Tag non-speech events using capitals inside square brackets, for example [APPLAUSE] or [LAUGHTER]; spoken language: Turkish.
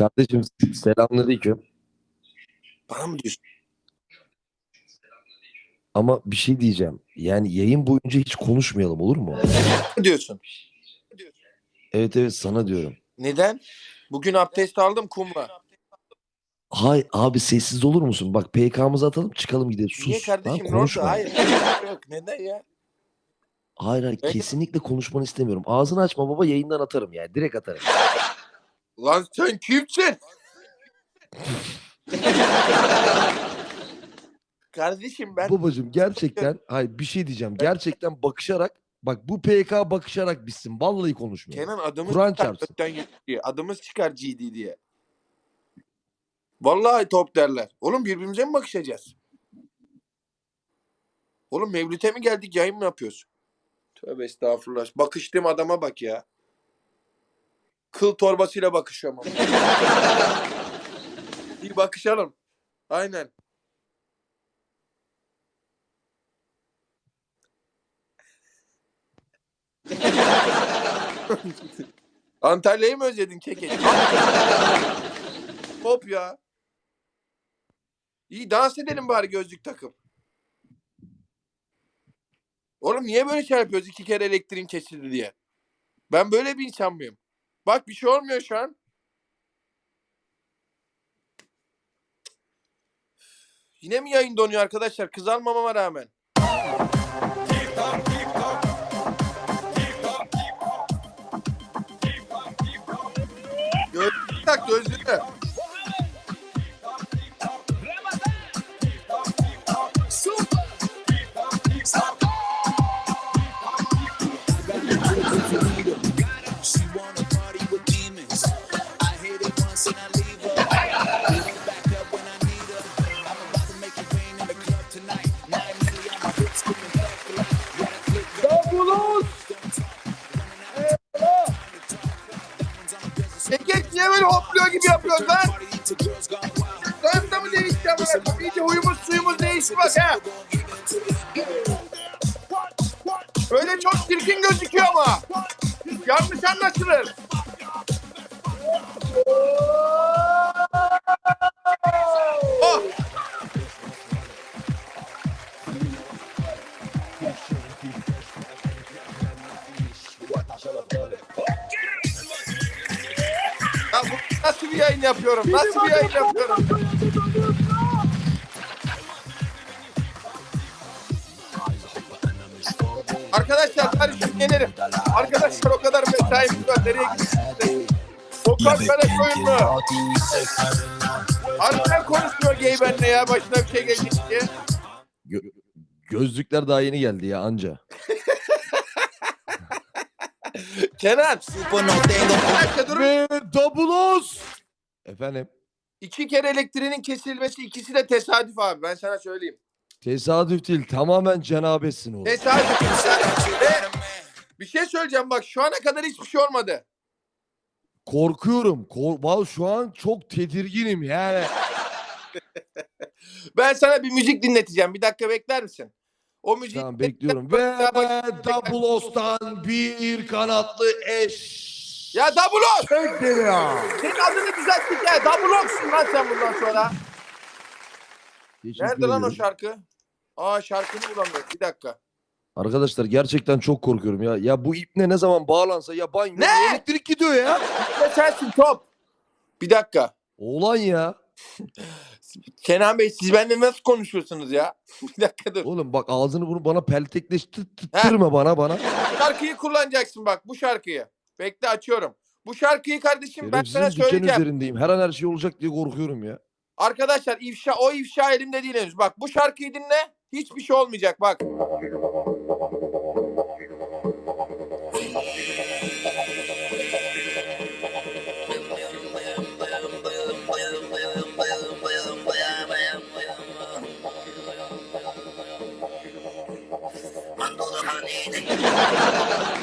Kardeşim selamünaleyküm. Bana mı diyorsun? Ama bir şey diyeceğim. Yani yayın boyunca hiç konuşmayalım olur mu? Ne diyorsun? Evet evet sana diyorum. Neden? Bugün abdest aldım kumla. Hay abi sessiz olur musun? Bak PK'mızı atalım çıkalım gidelim. Sus. Niye lan, kardeşim? Ne konuşma. Hayır. Yok. Neden ya? Hayır hayır Evet. kesinlikle konuşmanı istemiyorum. Ağzını açma baba yayından atarım yani. Direkt atarım. [LAUGHS] Lan sen kimsin? Kardeşim ben Babacım gerçekten hayır bir şey diyeceğim. Gerçekten bakışarak bak bu PK bakışarak bitsin. Vallahi konuşmuyorum. Kenan adımız Kur'an çıkar çarpsın. gökten yedi diye. Adımız çıkar GD diye. Vallahi top derler. Oğlum birbirimize mi bakışacağız? Oğlum Mevlüt'e mi geldik yayın mı yapıyoruz? Tövbe estağfurullah. Bakıştığım adama bak ya. Kıl torbasıyla bakışıyorum ama. [LAUGHS] Bir bakışalım. Aynen. [LAUGHS] Antalya'yı mı özledin keke? [LAUGHS] Hop ya. İyi dans edelim bari gözlük takıp. Oğlum niye böyle şey yapıyoruz iki kere elektriğin kesildi diye? Ben böyle bir insan mıyım? Bak bir şey olmuyor şu an. Yine mi yayın donuyor arkadaşlar? Kız rağmen. Gözlük tak gözlüğü. Kekek niye böyle hopluyor gibi yapıyorsun lan? Sen de mı değişeceğim lan? İyice huyumuz suyumuz değişti bak ha. Öyle çok çirkin gözüküyor ama. Yanlış anlaşılır. Nasıl bir yayın yapıyorum? Nasıl bir yayın yapıyorum? Arkadaşlar karışık gelirim. Arkadaşlar o kadar mesaimiz var. Nereye gidiyorsunuz? Sokak kale koyun mu? Harbiden konuşmuyor gay benimle ya. Başına bir şey gelecek diye. Gö- gözlükler daha yeni geldi ya anca. [LAUGHS] Kenan. Ve Dabulos. Efendim İki kere elektriğinin kesilmesi ikisi de tesadüf abi. Ben sana söyleyeyim. tesadüf değil tamamen cenabetsin oğlum. Tesadüf. bir şey söyleyeceğim bak şu ana kadar hiçbir şey olmadı. Korkuyorum. Kor Vallahi şu an çok tedirginim yani. [LAUGHS] Ben sana bir müzik dinleteceğim. Bir dakika bekler misin? O müziği Tamam bekliyorum. Ve Dabulos'tan bir kanatlı eş. Ya Dabulos! Tek geliyor. Senin adını düzelttik ya. Dabuloks'un lan sen bundan sonra. Teşekkür Nerede lan o ediyorum. şarkı? Aa şarkını bulamıyorum. Bir dakika. Arkadaşlar gerçekten çok korkuyorum ya. Ya bu ipne ne zaman bağlansa ya banyo Ne? elektrik gidiyor ya. Ne sensin top? Bir dakika. Oğlan ya. [LAUGHS] Kenan Bey siz benimle nasıl konuşuyorsunuz ya? [LAUGHS] Bir dakika dur. Oğlum bak ağzını bunu bana peltekleştirme bana bana. Şarkıyı kullanacaksın bak bu şarkıyı. Bekle açıyorum. Bu şarkıyı kardeşim ben sana Şerefsizin diken söyleyeceğim. üzerindeyim. Her an her şey olacak diye korkuyorum ya. Arkadaşlar ifşa o ifşa elimde değil henüz. Bak bu şarkıyı dinle. Hiçbir şey olmayacak bak. 万能の羽ね。